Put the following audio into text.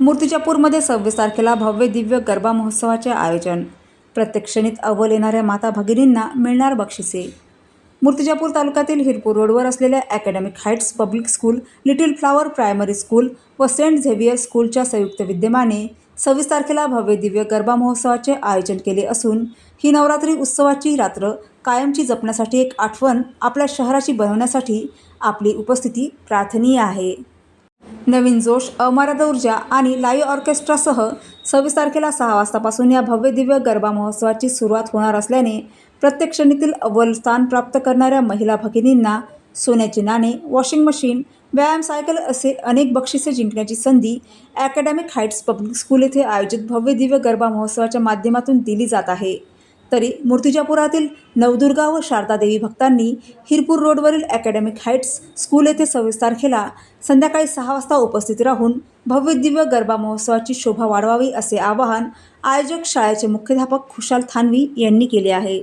मूर्तिजापूरमध्ये सव्वीस तारखेला भव्य दिव्य गरबा महोत्सवाचे आयोजन. प्रत्येक क्षणीत अव्वल येणाऱ्या माता भगिनींना मिळणार बक्षिसे. मूर्तिजापूर तालुक्यातील हिरपूर रोडवर असलेल्या academic heights public school little flower primary school व सेंट झेवियर स्कूलच्या संयुक्त विद्यमाने सव्वीस तारखेला भव्य दिव्य गरबा महोत्सवाचे आयोजन केले असून ही नवरात्री उत्सवाची रात्र कायमची जपण्यासाठी एक आठवण आपल्या शहराची बनवण्यासाठी आपली उपस्थिती प्रार्थनीय आहे. नवीन जोश अमर्याद ऊर्जा आणि लाईव्ह ऑर्केस्ट्रासह सव्वीस तारखेला सहा वाजतापासून या भव्य दिव्य गरबा महोत्सवाची सुरुवात होणार असल्याने प्रत्येक श्रेणीतील अव्वल स्थान प्राप्त करणाऱ्या महिला भगिनींना सोन्याची नाणे वॉशिंग मशीन व्यायाम सायकल असे अनेक बक्षिसे जिंकण्याची संधी अकॅडमिक हाईट्स पब्लिक स्कूल येथे आयोजित भव्य दिव्य गरबा महोत्सवाच्या माध्यमातून दिली जात आहे. तरी मूर्तिजापुरातील नवदुर्गा व शारदादेवी भक्तांनी हिरपूर रोडवरील अकॅडमिक हाईट्स स्कूल येथे सव्वीस तारखेला संध्याकाळी सहा वाजता उपस्थित राहून भव्य दिव्य गरबा महोत्सवाची शोभा वाढवावी असे आवाहन आयोजक शाळेचे मुख्याध्यापक खुशाल थानवी यांनी केले आहे.